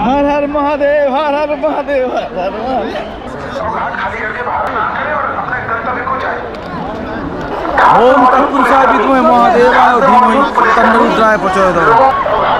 হর হর মহাদেব হর হর মহাদেব হর হর মহাদেব ওম তৎপুরুষায় বিদ্মহে মহাদেবায় ধীমহি তন্নরুদ্রায় প্রচোদয়াৎ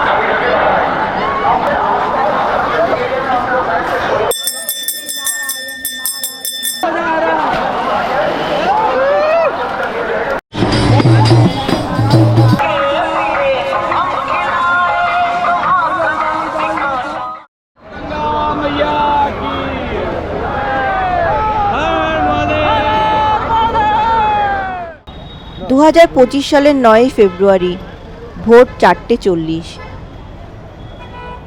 হাজার পঁচিশ সালের নয়ই ফেব্রুয়ারি, ভোর চারটে চল্লিশ।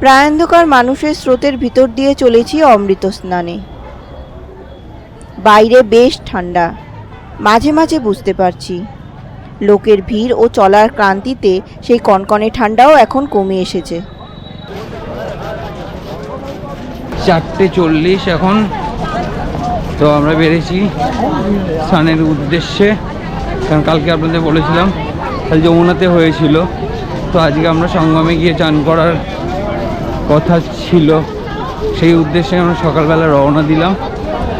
প্রায়ন্ধকার মানুষের স্রোতের ভিতর দিয়ে চলেছি অমৃত স্নানে। বাইরে বেশ ঠান্ডা, মাঝে মাঝে বুঝতে পারছি। লোকের ভিড় ও চলার ক্রান্তিতে সেই কনকনে ঠান্ডাও এখন কমে এসেছে। চারটে চল্লিশ এখন। তো আমরা বেরিয়েছি স্নানের উদ্দেশ্যে। কারণ কালকে আপনাদের বলেছিলাম কাল যমুনাতে হয়েছিল। তো আজকে আমরা সঙ্গমে গিয়ে চান করার কথা ছিল। সেই উদ্দেশ্যে আমরা সকালবেলা রওনা দিলাম।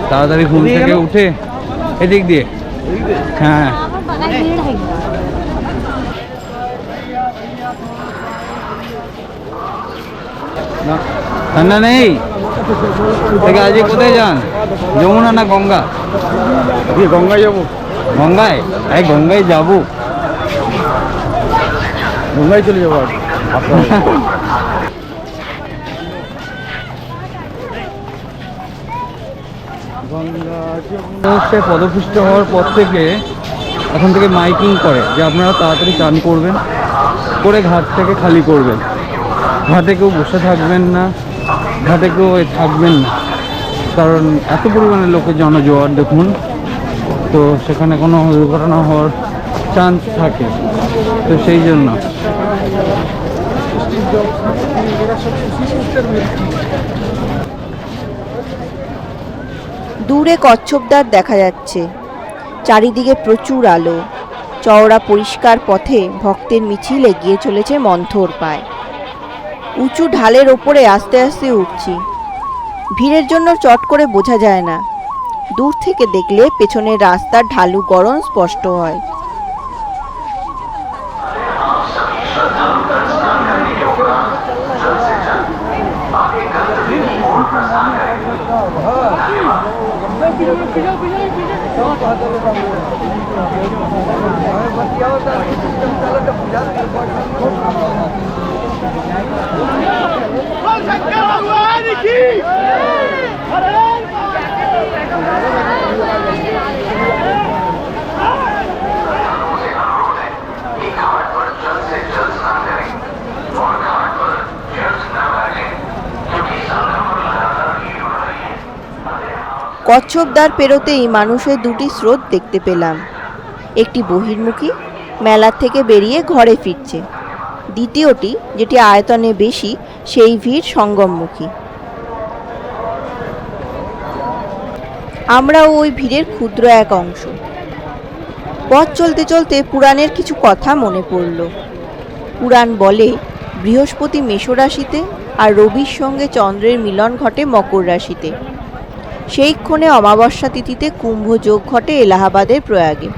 তাড়াতাড়ি ঘুম থেকে উঠে এদিক দিয়ে। হ্যাঁ। না ঠান্ডা নেই? আজকে কোথায় যান? যমুনা না গঙ্গা? গঙ্গা যাব। গঙ্গায়? এই গঙ্গায় যাব। গঙ্গায় চলে যাব আর? সে পদপুষ্ট হওয়ার পর থেকে এখন থেকে মাইকিং করে যে আপনারা তাড়াতাড়ি চান করবেন করে ঘাট থেকে খালি করবেন। ঘাটে কেউ বসে থাকবেন না ঘাটে কেউ থাকবেন না। কারণ এত পরিমাণে লোকের জনজোয়ার দেখুন। তো সেখানে কোনো দুর্ঘটনা হওয়ার চান্স থাকে। তো সেই জন্য। দূরে কচ্ছপদার দেখা যাচ্ছে। চারিদিকে প্রচুর আলো। চওড়া পরিষ্কার পথে ভক্তের মিছিল এগিয়ে চলেছে মন্থর পায়। উঁচু ঢালের ওপরে আস্তে আস্তে উঠছি। ভিড়ের জন্য চট করে বোঝা যায় না। দূর থেকে দেখলে পেছনের রাস্তার ঢালু গরম স্পষ্ট হয়। কচ্ছপদার পেরোতেই মানুষের দুটি স্রোত দেখতে পেলাম। একটি বহির্মুখী, মেলার থেকে বেরিয়ে ঘরে ফিরছে। দ্বিতীয়টি, যেটি আয়তনে বেশি, সেই ভিড় সঙ্গমমুখী। আমরাও ওই ভিড়ের ক্ষুদ্র এক অংশ। পথ চলতে চলতে পুরাণের কিছু কথা মনে পড়ল। পুরাণ বলে, বৃহস্পতি মেষ রাশিতে আর রবির সঙ্গে চন্দ্রের মিলন ঘটে মকর রাশিতে। সেই ক্ষণে অমাবস্যা তিথিতে কুম্ভ যোগ ঘটে এলাহাবাদের প্রয়াগে।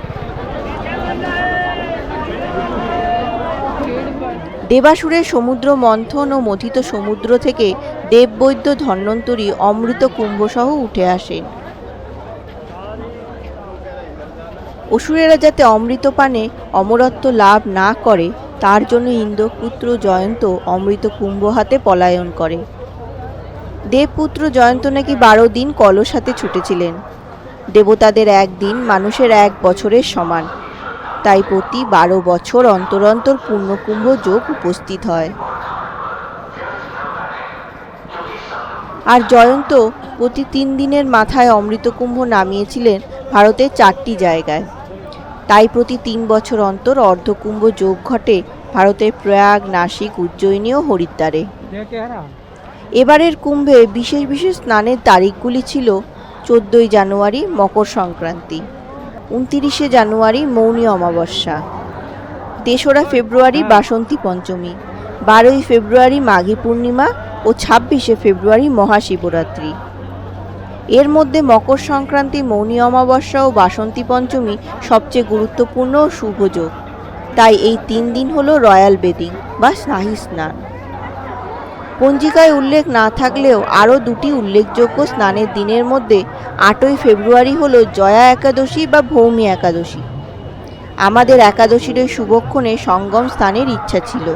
দেবাসুরের সমুদ্র মন্থন ও মথিত সমুদ্র থেকে দেববৈদ্য ধন্বন্তরী অমৃত কুম্ভসহ উঠে আসেন অসুরেরা যাতে অমৃত পানে অমরত্ব লাভ না করে, তার জন্য ইন্দ্রপুত্র জয়ন্ত অমৃত কুম্ভ হাতে পলায়ন করে। দেবপুত্র জয়ন্ত নাকি বারো দিন কলস হাতে ছুটেছিলেন। দেবতাদের একদিন মানুষের এক বছরের সমান। তাই প্রতি বারো বছর অন্তর অন্তর পূর্ণকুম্ভ যোগ উপস্থিত হয়। আর জয়ন্ত প্রতি তিন দিনের মাথায় অমৃতকুম্ভ নামিয়েছিলেন ভারতের চারটি জায়গায়। তাই প্রতি তিন বছর অন্তর অর্ধকুম্ভ যোগ ঘটে ভারতের প্রয়াগ, নাসিক, উজ্জয়িনী ও হরিদ্বারে। এবারের কুম্ভে বিশেষ বিশেষ স্নানের তারিখগুলি ছিল চোদ্দোই জানুয়ারি মকর সংক্রান্তি, উনতিরিশে জানুয়ারি মৌনী অমাবস্যা, তেসরা ফেব্রুয়ারি বাসন্তী পঞ্চমী, বারোই ফেব্রুয়ারি মাঘী পূর্ণিমা ও ছাব্বিশে ফেব্রুয়ারি মহাশিবরাত্রি। এর মধ্যে মকর সংক্রান্তি, মৌনী অমাবস্যা ও বাসন্তী পঞ্চমী সবচেয়ে গুরুত্বপূর্ণ শুভযোগ তাই এই তিন দিন হলো রয়্যাল বেদিং বা শাহী স্নান। পঞ্জিকায় উল্লেখ না থাকলেও আরও দুটি উল্লেখযোগ্য স্নানের দিনের মধ্যে আটই ফেব্রুয়ারি হলো জয়া একাদশী বা ভৌমি একাদশী। আমাদের একাদশীর ওই শুভক্ষণে সঙ্গম স্থানের ইচ্ছা ছিল।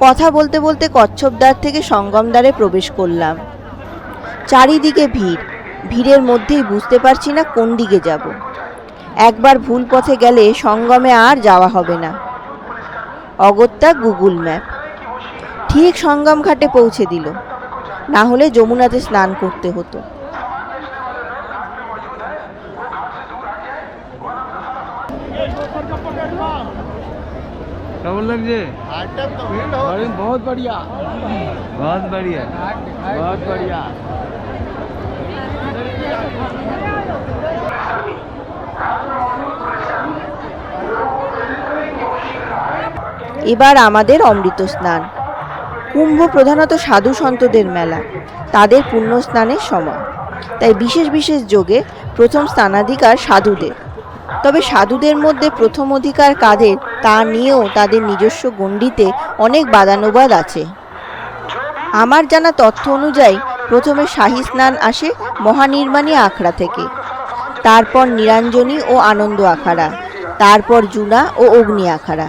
কথা বলতে বলতে কচ্ছপদ্বার থেকে সঙ্গমদ্বারে প্রবেশ করলাম। চারিদিকে ভিড়। ভিড়ের মধ্যেই বুঝতে পারছি না কোন দিকে যাব। একবার ভুল পথে গেলে সঙ্গমে আর যাওয়া হবে না অগত্যা গুগল ম্যাপ ঠিক সঙ্গম ঘাটে পৌঁছে দিল না হলে যমুনাতে স্নান করতে হতো কেমন লাগছে अरे बहुत बढ़िया बहुत बढ़िया बहुत बढ़िया এবার আমাদের অমৃত স্নান কুম্ভ প্রধানত সাধু সন্তদের মেলা, তাদের পুণ্য স্নানের সময়। তাই বিশেষ বিশেষ যোগে প্রথম স্থানাধিকার সাধুদের। তবে সাধুদের মধ্যে প্রথম অধিকার কাদের, তা নিয়েও তাদের নিজস্ব গণ্ডিতে অনেক বাদানুবাদ আছে। আমার জানা তথ্য অনুযায়ী, প্রথমে শাহী স্নান আসে মহানির্মাণী আখড়া থেকে। তারপর নিরঞ্জনী ও আনন্দ আখাড়া। তারপর জুনা ও অগ্নি আখাড়া।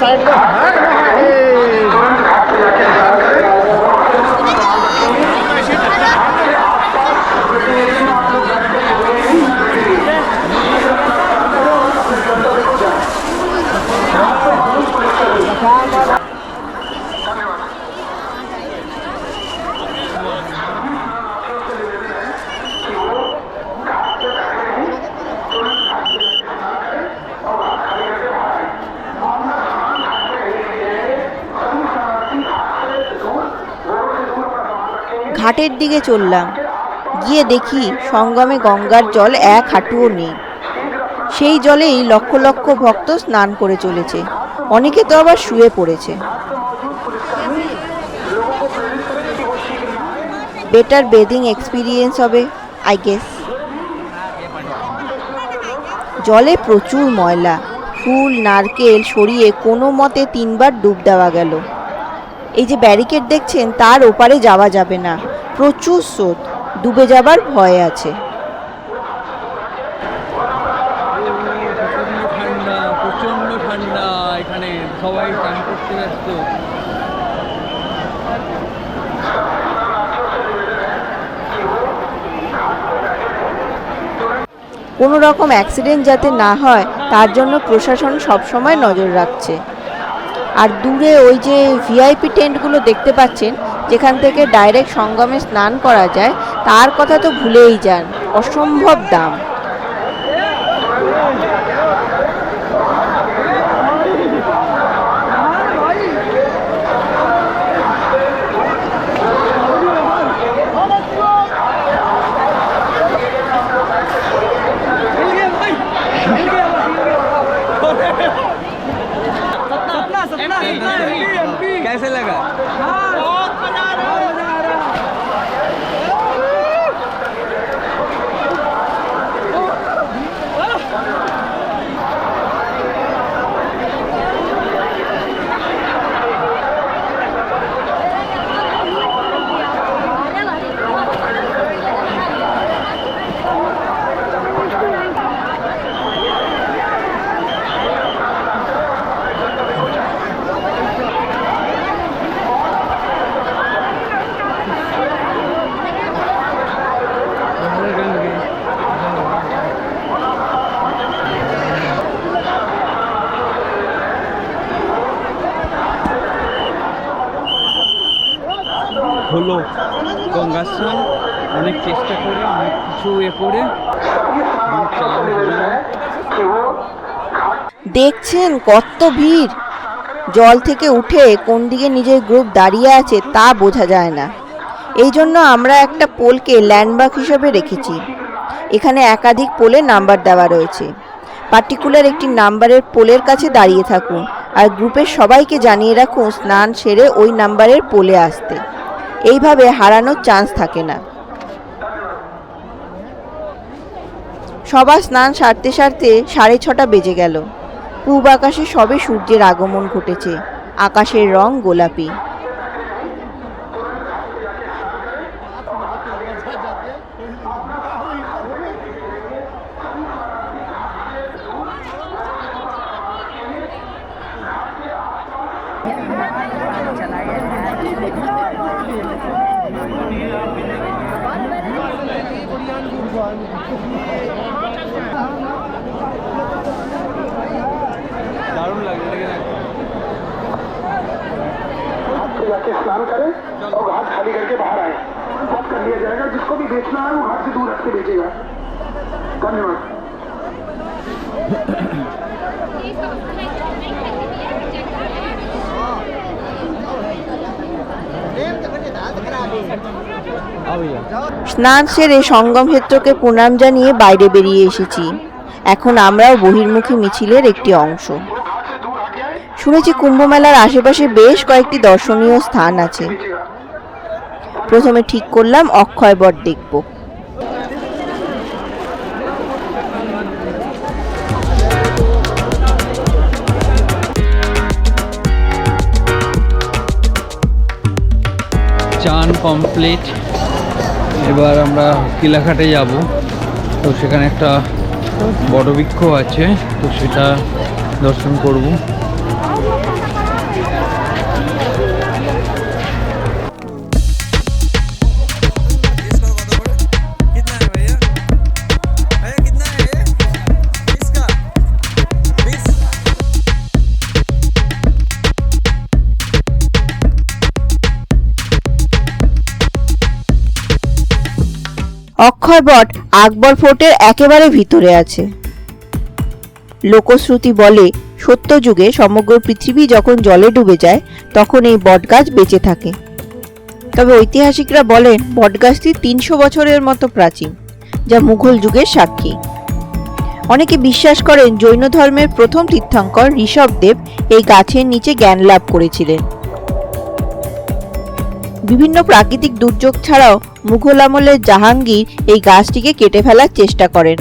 साइड में ঘাটের দিকে চললাম। গিয়ে দেখি সঙ্গমে গঙ্গার জল এক হাঁটুও নেই। সেই জলেই লক্ষ লক্ষ ভক্ত স্নান করে চলেছে। অনেকে তো আবার শুয়ে পড়েছে। বেটার বেদিং এক্সপিরিয়েন্স হবে আই গেস জলে প্রচুর ময়লা। ফুল, নারকেল সরিয়ে কোনো মতে তিনবার ডুব দেওয়া গেল। এই যে ব্যারিকেড দেখছেন, তার ওপারে যাওয়া যাবে না। প্রচুর স্রোত ডুবে যাবার ভয় আছে। ঠান্ডা প্রচণ্ড ঠান্ডা এখানে সবাই স্নান করতে ব্যস্ত। কোনো রকম অ্যাক্সিডেন্ট যাতে না হয় তার জন্য প্রশাসন সবসময় নজর রাখছে। আর দূরে ওই যে ভিআইপি টেন্টগুলো দেখতে পাচ্ছেন যেখান থেকে ডাইরেক্ট সঙ্গমে স্নান করা যায় তার কথা তো ভুলেই যান। অসম্ভব দাম। দেখছেন কত ভিড়? জল থেকে উঠে কোন দিকে নিজের গ্রুপ দাঁড়িয়ে আছে তা বোঝা যায় না। এই জন্য আমরা একটা পোলকে ল্যান্ডমার্ক হিসেবে রেখেছি। এখানে একাধিক পোলে নাম্বার দেওয়া রয়েছে। পার্টিকুলার একটি নাম্বারের পোলের কাছে দাঁড়িয়ে থাকুন আর গ্রুপের সবাইকে জানিয়ে রাখুন স্নান সেরে ওই নাম্বারের পোলে আসতে। এইভাবে হারানোর চান্স থাকে না। সবার স্নান সারতে সারতে সাড়ে ছটা বেজে গেল। পূব আকাশে সবে সূর্যের আগমন ঘটেছে। আকাশের রং গোলাপি দারুণ লাগে এটাকে দেখ। तो जाके स्नान करें और घाट खाली करके बाहर आए सब कर लिया जाएगा जिसको भी बेचना है वो घाट से दूर रख के बेचेगा धन्यवाद স্নান সেরে সঙ্গম ক্ষেত্রকে প্রণাম জানিয়ে বাইরে বেরিয়ে এসেছি এখন আমরাও বহির্মুখী মিছিলের একটি অংশ শুনেছি কুম্ভ মেলার আশেপাশে বেশ কয়েকটি দর্শনীয় স্থান আছে। প্রথমে ঠিক করলাম, অক্ষয় বট দেখব। চান কমপ্লিট। এবার আমরা কিলাঘাটে যাব। তো সেখানে একটা বড় বৃক্ষ আছে, তো সেটা দর্শন করব। অক্ষয় বট আকবর ফোর্টের একেবারে ভিতরে আছে। লোকশ্রুতি বলে, সত্যযুগে সমগ্র পৃথিবী যখন জলে ডুবে যায়, তখন এই বটগাছ বেঁচে থাকে। তবে ঐতিহাসিকরা বলেন, বটগাছটি তিনশো বছরের মতো প্রাচীন, যা মুঘল যুগের সাক্ষী। অনেকে বিশ্বাস করেন, জৈন ধর্মের প্রথম তীর্থঙ্কর ঋষভদেব এই গাছের নিচে জ্ঞান লাভ করেছিলেন। বিভিন্ন প্রাকৃতিক দুর্যোগ ছাড়াও মুঘল আমলের জাহাঙ্গীর এই গাছটিকে কেটে ফেলার চেষ্টা করেন।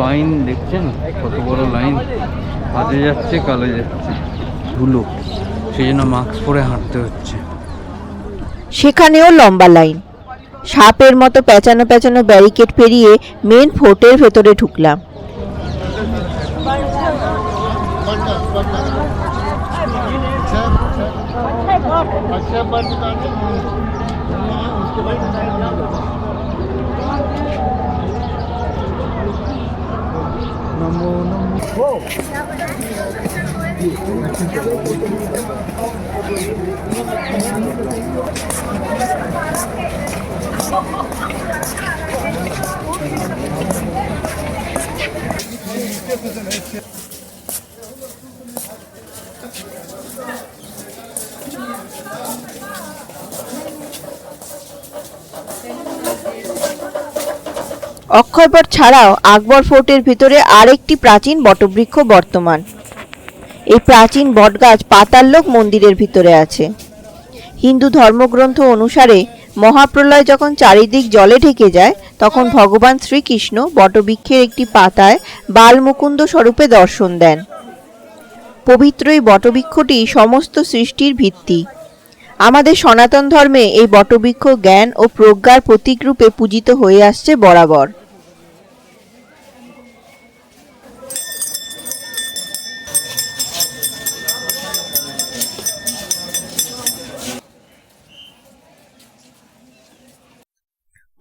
লাইন দেখছেন? কত বড় লাইন হাতে যাচ্ছে কালে যাচ্ছে। ধুলো। সেই জন্য মাস্ক পরে হাঁটতে হচ্ছে। সেখানেও লম্বা লাইন। সাপের মতো পেঁচানো পেঁচানো ব্যারিকেড পেরিয়ে মেন ফোর্টের ভেতরে ঢুকলাম। অক্ষয়বট ছাড়াও আকবর ফোর্টের ভিতরে আরেকটি প্রাচীন বটবৃক্ষ বর্তমান। এই প্রাচীন বটগাছ পাতাললোক মন্দিরের ভিতরে আছে। হিন্দু ধর্মগ্রন্থ অনুসারে মহাপ্রলয় যখন চারিদিক জলে ঢেকে যায়, তখন ভগবান শ্রীকৃষ্ণ বটবৃক্ষের একটি পাতায় বালমুকুন্দ স্বরূপে দর্শন দেন। পবিত্র এই বটবৃক্ষটি সমস্ত সৃষ্টির ভিত্তি। আমাদের সনাতন ধর্মে এই বটবৃক্ষ জ্ঞান ও প্রজ্ঞার প্রতীক রূপে পূজিত হয়ে আসছে বরাবর।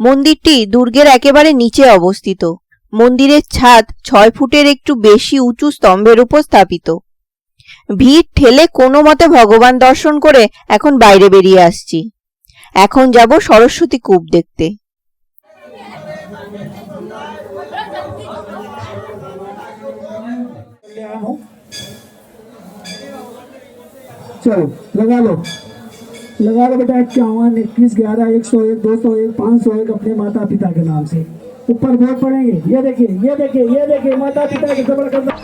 মন্দিরটি দুর্গের একেবারে নিচে অবস্থিত। মন্দিরের ছাদ ছয় ফুটের একটু বেশি উঁচু স্তম্ভের উপর স্থাপিত। ভিড় ঠেলে কোনো মতে ভগবান দর্শন করে এখন বাইরে বেরিয়ে আসছি। এখন যাব সরস্বতী কূপ দেখতে। चलो लगा लो बेटा, इक्यावन, इक्कीस, ग्यारह, एक सौ एक, दो सौ एक, पाँच सौ एक अपने माता पिता के नाम से। ऊपर वोट पड़ेंगे ये देखिए ये देखिए ये देखिए माता पिता के जबर करना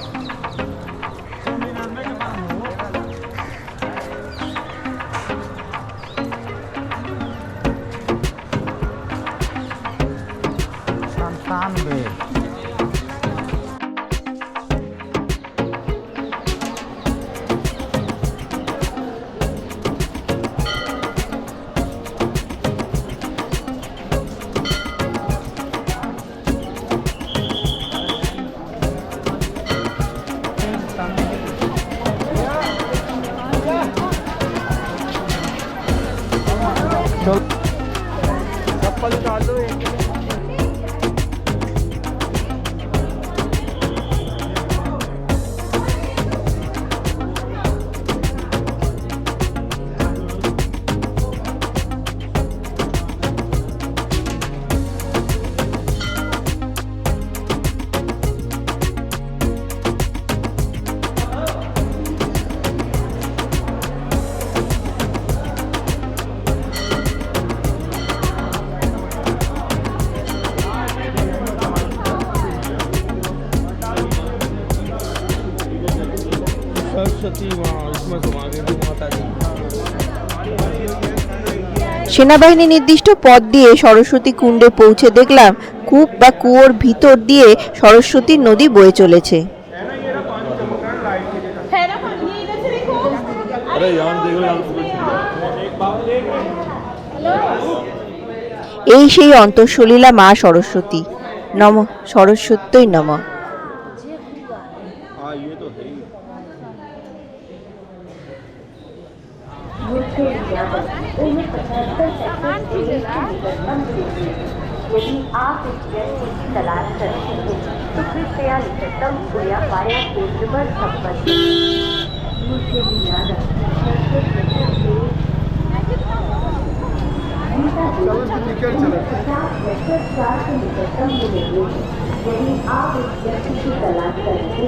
সেনাবাহিনী নির্দিষ্ট পথ দিয়ে সরস্বতী কুণ্ডে পৌঁছে দেখলাম কূপ বা কুয়োর ভিতর দিয়ে সরস্বতী নদী বয়ে চলেছে। এই সেই অন্তঃসলীলা মা সরস্বতী। নম সরস্বত্যই নম। यदि आप इस व्यक्ति की तलाश कर रहे हैं तो कृपया निकटतम गोया पाया केंद्र पर संपर्क मुझे भी याद निकटतम मिलेंगे यदि आप इस व्यक्ति की तलाश करते हैं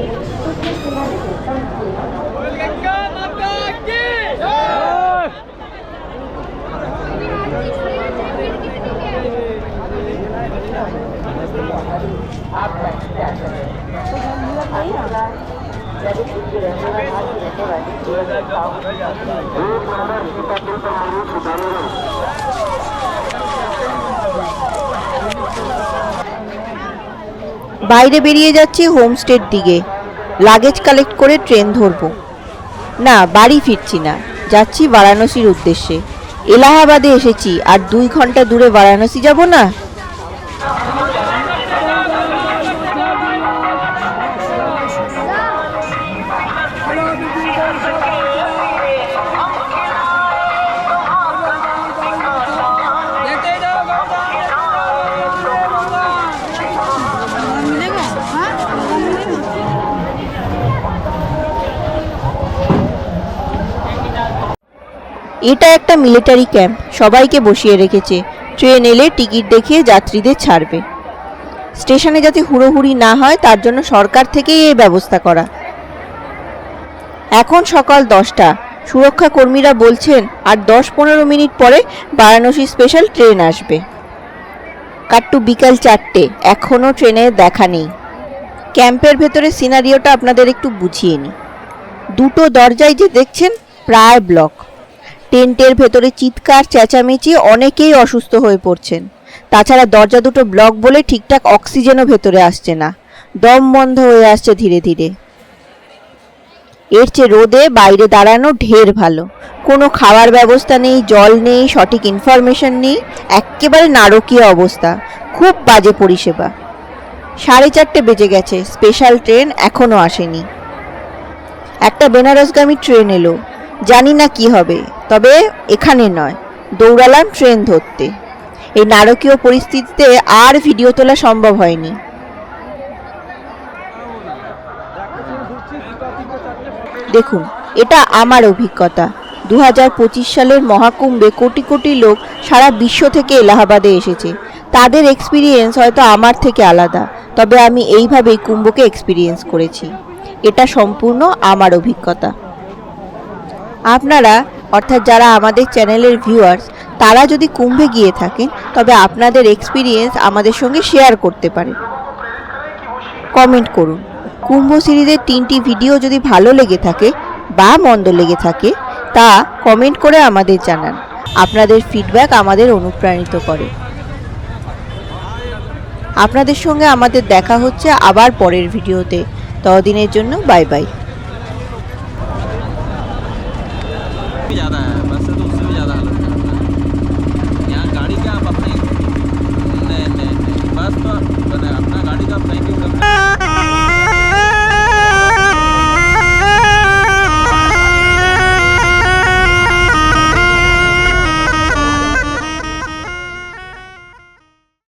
বাইরে বেরিয়ে যাচ্ছি হোমস্টের দিকে। লাগেজ কালেক্ট করে ট্রেন ধরব। না, বাড়ি ফিরছি না। যাচ্ছি বারাণসীর উদ্দেশ্যে। এলাহাবাদে এসেছি। আর দুই ঘণ্টা দূরে বারাণসী যাব না? এটা একটা মিলিটারি ক্যাম্প। সবাইকে বসিয়ে রেখেছে। ট্রেন এলে টিকিট দেখিয়ে যাত্রীদের ছাড়বে। স্টেশনে যাতে হুড়োহুড়ি না হয়, তার জন্য সরকার থেকেই এই ব্যবস্থা করা। এখন সকাল দশটা। সুরক্ষা কর্মীরা বলছেন, আর দশ পনেরো মিনিট পরে বারাণসী স্পেশাল ট্রেন আসবে। কাট্টু বিকাল চারটে। এখনও ট্রেনের দেখা নেই। ক্যাম্পের ভেতরে সিনারিওটা আপনাদের একটু বুঝিয়ে নিই। দুটো দরজায় যে দেখছেন, প্রায় ব্লক। টেন্টের ভেতরে চিৎকার, চেঁচামেচি, অনেকেই অসুস্থ হয়ে পড়ছেন। তাছাড়া দরজা দুটো ব্লক বলে ঠিকঠাক অক্সিজেনও ভেতরে আসছে না। দম বন্ধ হয়ে আসছে ধীরে ধীরে। এর চেয়ে রোদে বাইরে দাঁড়ানো ঢের ভালো। কোনো খাবার ব্যবস্থা নেই, জল নেই, সঠিক ইনফরমেশন নেই একেবারে নারকীয় অবস্থা। খুব বাজে পরিষেবা। সাড়ে চারটে বেজে গেছে স্পেশাল ট্রেন এখনও আসেনি। একটা বেনারসগামী ট্রেন এলো। জানি না কি হবে। তবে এখানে নয়, দৌড়ালাম ট্রেন ধরতে। এই নারকীয় পরিস্থিতিতে আর ভিডিও তোলা সম্ভব হয়নি। দেখুন, এটা আমার অভিজ্ঞতা। দু পঁচিশ সালের মহাকুম্ভে কোটি কোটি লোক সারা বিশ্ব থেকে এলাহাবাদে এসেছে। তাদের এক্সপিরিয়েন্স হয়তো আমার থেকে আলাদা, তবে আমি এইভাবেই কুম্ভকে এক্সপিরিয়েন্স করেছি। এটা সম্পূর্ণ আমার অভিজ্ঞতা। আপনারা, অর্থাৎ যারা আমাদের চ্যানেলের ভিউয়ার্স তারা যদি কুম্ভে গিয়ে থাকেন, তবে আপনাদের এক্সপিরিয়েন্স আমাদের সঙ্গে শেয়ার করতে পারেন। কমেন্ট করুন। কুম্ভ সিরিজের তিনটি ভিডিও যদি ভালো লেগে থাকে বা মন্দ লেগে থাকে, তা কমেন্ট করে আমাদের জানান। আপনাদের ফিডব্যাক আমাদের অনুপ্রাণিত করে। আপনাদের সঙ্গে আমাদের দেখা হচ্ছে আবার পরের ভিডিওতে ততদিনের জন্য বাই বাই भी ज़्यादा है, बस से तो उससे भी ज़्यादा हालत खराब है। यहाँ गाड़ी का आप अपने? नहीं नहीं नहीं, बस तो अपना गाड़ी का आप कहीं भी